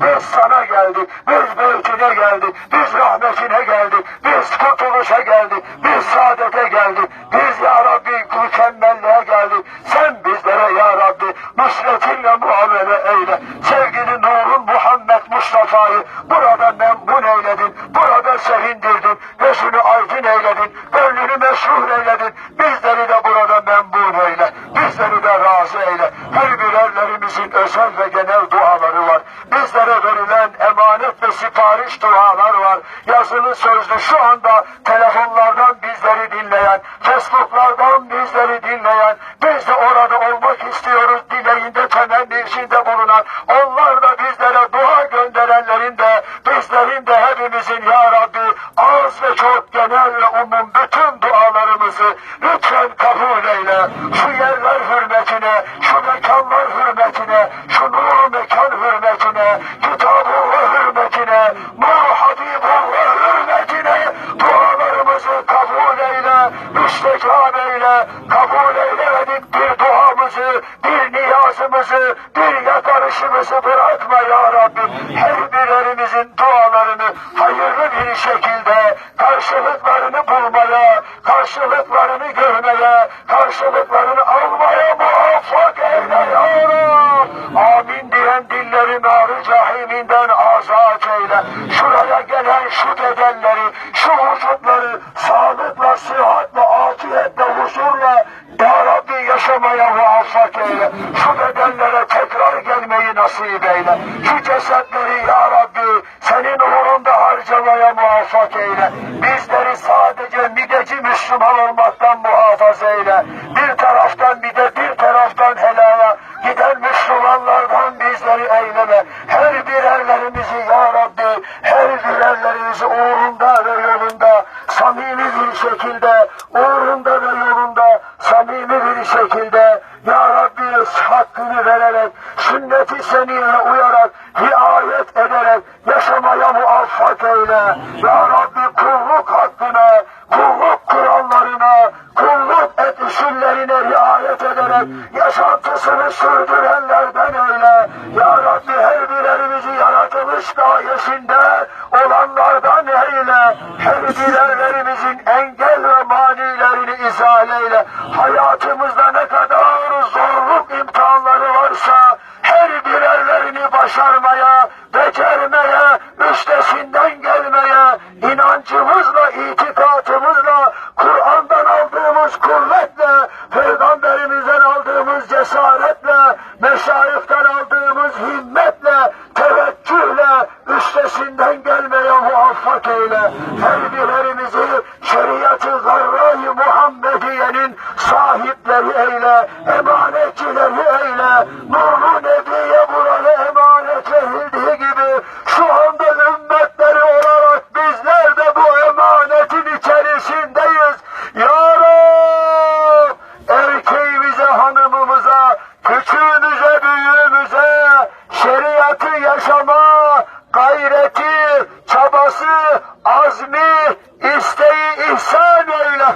Biz sana geldik. Biz beytine geldik. Biz rahmetine geldik. Biz kurtuluşa geldik. Biz saadete geldik. Biz ya Rabbi mükemmelliğe geldik. Sen bizlere ya Rabbi nusretinle muamele eyle. Sevgili nurun Muhammed Mustafa'yı burada memnun eyledin. Burada sevindirdin. Gözünü aydın eyledin. Gönlünü meşhur eyledin. Bizleri de burada memnun eyle. Bizleri de razı eyle. Her birerlerimizin özel ve genel duaları var. Bizlere verilen emanet sipariş dualar var. Yazılı sözlü şu anda telefonlardan bizleri dinleyen, Facebook'lardan bizleri dinleyen, biz de orada olmak istiyoruz dileğinde temenni içinde bulunan, onlar da bizlere dua gönderenlerin de, bizlerin de hepimizin ya Rabbi az ve çok genel ve umum bütün dualarımızı lütfen kabul eyle. Şu yerler hürmetine, şu mekanlar hürmetine, şu nur mekan hürmetine, kitabullah hürmetine, nur habibullah hürmetine dualarımızı kabul eyle, müstekab eyle, kabul eylemedik bir duamızı, bir niyazımızı, bir yakarışımızı bırakma ya Rabbim. Her birlerimizin dualarını hayırlı bir şekilde karşılıklarını bulmaya, karşılıklarını görmeye, karşılıklarını almaya muvaffak eyle ya Rab. Amin diyen dilleri nar cahiminden eyle. Şuraya gelen şu bedenleri, şu vücutları sağlıkla, sıhhatle, afiyetle, huzurla ya Rabbi yaşamaya muvaffak eyle. Şu bedenlere tekrar gelmeyi nasip eyle. Şu cesetleri ya Rabbi senin uğrunda harcamaya muvaffak eyle. Bizleri sadece mideci Müslüman olmaktan muhafaza şekilde ya Rabbi hakkını vererek, sünnet-i seniyeye uyarak, riayet ederek yaşamaya muvaffak eyle. Ya yaşantısını sürdürenlerden eyle. Ya Rabbi her birerimizi yaratılış gayesinde olanlardan eyle. Her birerlerimizin engel ve manilerini izale eyle. Hayatımızda ne kadar zorluk imtihanları varsa her birerlerini başarmaya, muvaffak eyle. Her birerimizi şeriatı zarrayı Muhammediye'nin sahipleri eyle, emanetçileri eyle. Nurlu Nebi'ye burada emanet verildiği gibi şu anda ümmetleri olarak bizler de bu emanetin içerisindeyiz. Ya Rab! Erkeğimize, hanımımıza, küçüğümüze, büyüğümüze şeriatı yaşama gayreti, çabası, azmi, isteği ihsan eyle.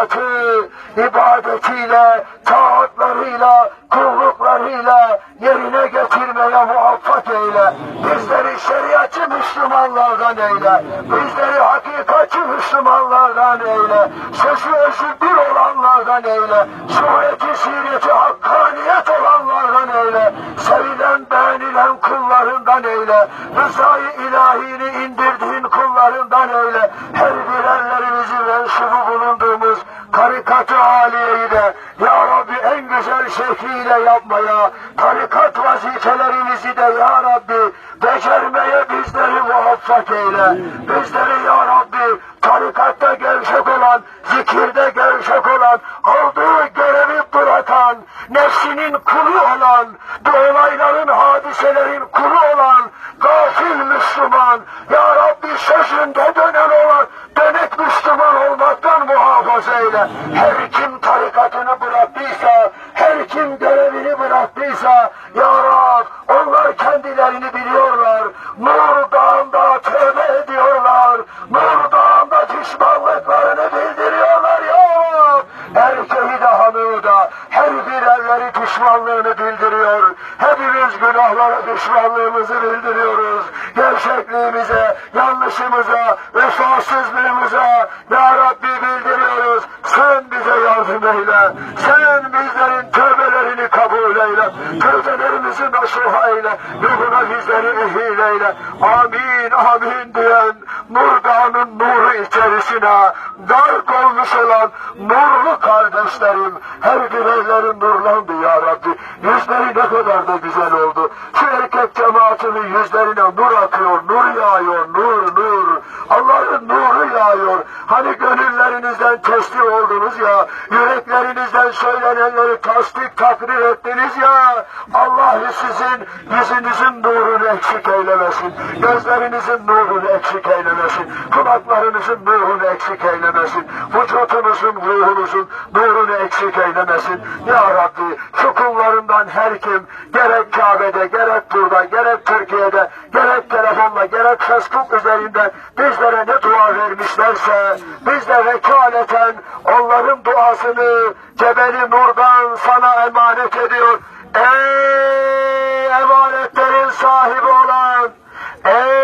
Şeriatı, ibadetiyle, taatlarıyla, kulluklarıyla yerine getirmeye muvaffak eyle. Bizleri şeriatçı Müslümanlardan eyle. Bizleri hakikatçı Müslümanlardan eyle. Sözü özü bir olanlardan eyle. Sureti sireti hakkaniyet olanlardan eyle. Sevilen beğenilen kullarından eyle. Rızayı ilahini indirdiğin kullarından eyle. Her birerlerimizi mensubu bulunduğumuz tarikat-ı aliyeyi de Ya Rabbi en güzel şekliyle yapmaya, tarikat vazifelerimizi de Ya Rabbi becermeye bizleri muvaffak eyle. Bizleri Ya Rabbi tarikatta gevşek olan, zikirde gevşek olan, aldığı görevi bırakan, nefsinin kulu olan, bu olayların, hadiselerin kulu olan, gafil Müslüman, Ya Rabbi sözünde dönen olan, dönek Müslüman olmaktan muhafaza eyle. Her kim tarikatını bıraktıysa, her kim görevini bıraktıysa, günahları düşmanlığımızı bildiriyoruz. Gevşekliğimize, yanlışımıza, vefasızlığımıza Ya Rabbi bildiriyoruz. Sen bize yardım eyle. Sen bizlerin tövbelerini kabul eyle. Tövbelerimizi nasuha eyle. Yoluna bizleri ehil eyle. Amin, amin diyen Nurdan'ın nuru içerisine gark olmuş olan nurlu kardeşlerim her bireylerin nurlandı ya Rabbi. Yüzleri ne kadar da güzel oldu. Şu erkek cemaatinin yüzlerine nur akıyor, nur yağıyor, nur, nur. Allah'ın nuru yağıyor. Hani gönüllerinizden teslim oldunuz ya, yüreklerinizden söylenenleri tasdik, takdir ettiniz ya. Allah sizin yüzünüzün nurunu eksik eylemesin. Gözlerinizin nurunu eksik eylemesin. Kulaklarınızın nurunu eksik eylemesin. Vücudunuzun, ruhunuzun nurunu eksik eylemesin. Ya Rabbi şu kullarından her kim gerek Kabe'de, gerek burada, gerek Türkiye'de, gerek telefonla, gerek Facebook üzerinden bizlere ne dua vermişlerse biz de vekaleten onların duasını Cebeli Nur'dan sana emanet ediyor. Ey emanetlerin sahibi olan, ey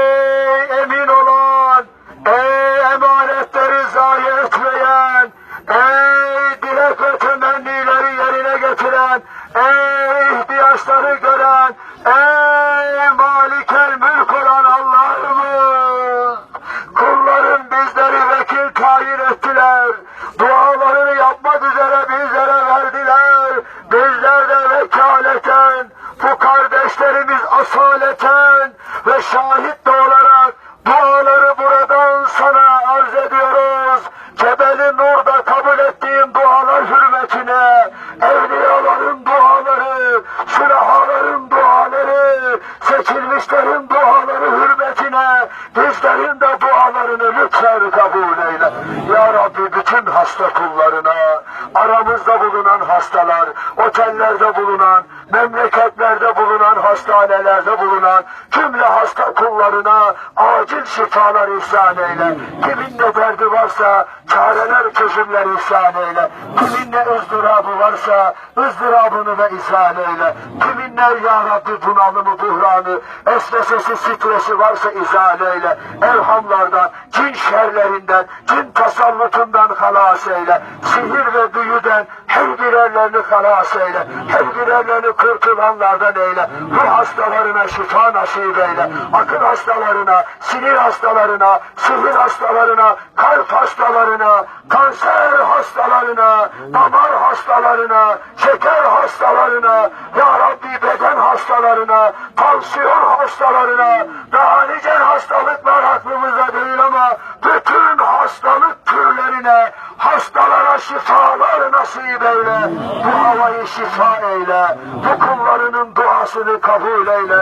ve şahit de olarak duaları buradan sana arz ediyoruz. Cebeli Nur'da kabul ettiğin dualar hürmetine, evliyaların duaları, sülahaların duaları, seçilmişlerin duaları hürmetine, bizlerin de dualarını lütfen kabul eyle. Ya Rabbi bütün hasta kullarına, aramızda bulunan hastalar, otellerde bulunan, memleketlerde bulunan, hastanelerde bulunan cümle hasta kullarına acil şifalar ihsan eyle. Kimin ne derdi varsa çareler, çözümler ihsan eyle. Kimin ne ızdırabı varsa ızdırabını da ihsan eyle. Kimin ne ya Rabbi bunalımı, buhranı, esvesesi, stresi varsa izale eyle. Elhamlardan, cin şerlerinden, cin tasallutundan halas eyle. Sihir ve büyüden her birerlerini halas eyle. Her birerlerini kurtulanlardan eyle. Ruh hastalarına şifa nasip eyle. Akıl hastalarına, sinir hastalarına, sihir hastalarına, kalp hastalarına, kanser hastalarına, damar hastalarına, şeker hastalarına, Ya Rabbi beden hastalarına, tansiyon hastalarına, daha nice hastalıklar aklımıza değil ama bütün hastalık türlerine, hastalara şifalar nasip eyle. Bu havayı şifa eyle. Bu kullarının duasını kabul eyle.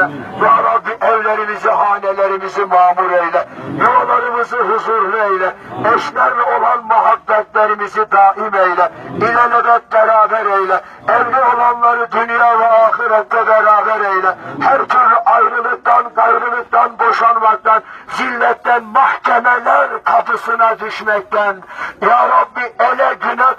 Ya Rabbi evlerimizi, hanelerimizi mamur eyle. Yuvalarımızı huzurlu eyle. Eşlerle olan muhabbetlerimizi daim eyle. İlelebet beraber eyle. Evli olanları dünya ve ahirette beraber eyle. Her türlü ayrılıktan, gayrılıktan, boşanmaktan, zilletten, mahkemeler kapısına düşmekten, Ya Rabbi ele güne